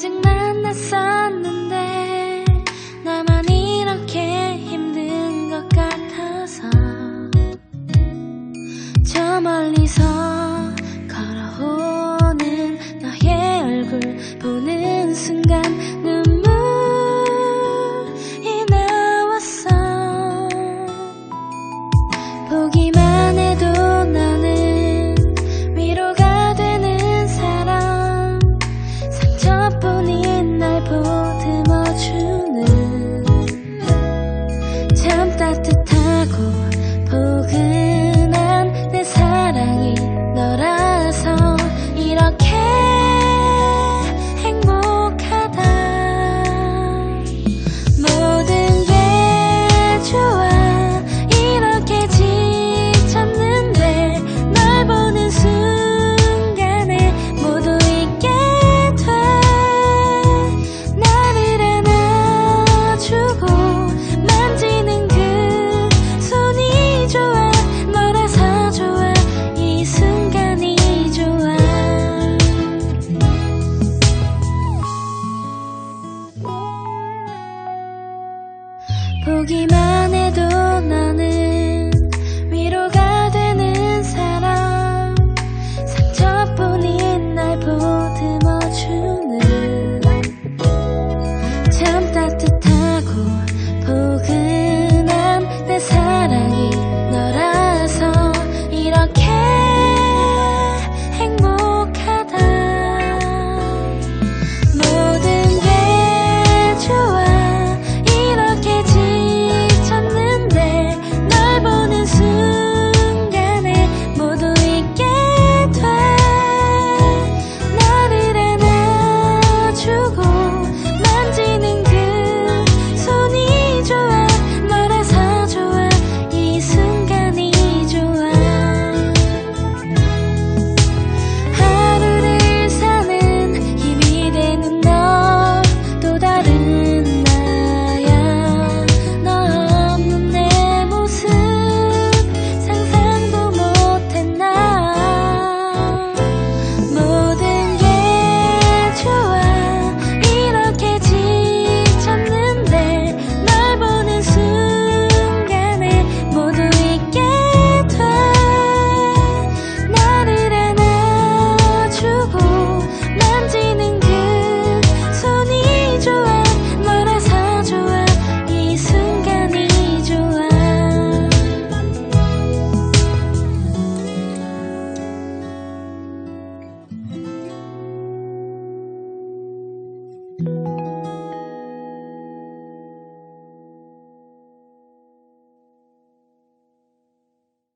아직 만났었는데 나만 이렇게 힘든 것 같아서 저 멀리서 걸어오는 너의 얼굴 보는 순간 보기만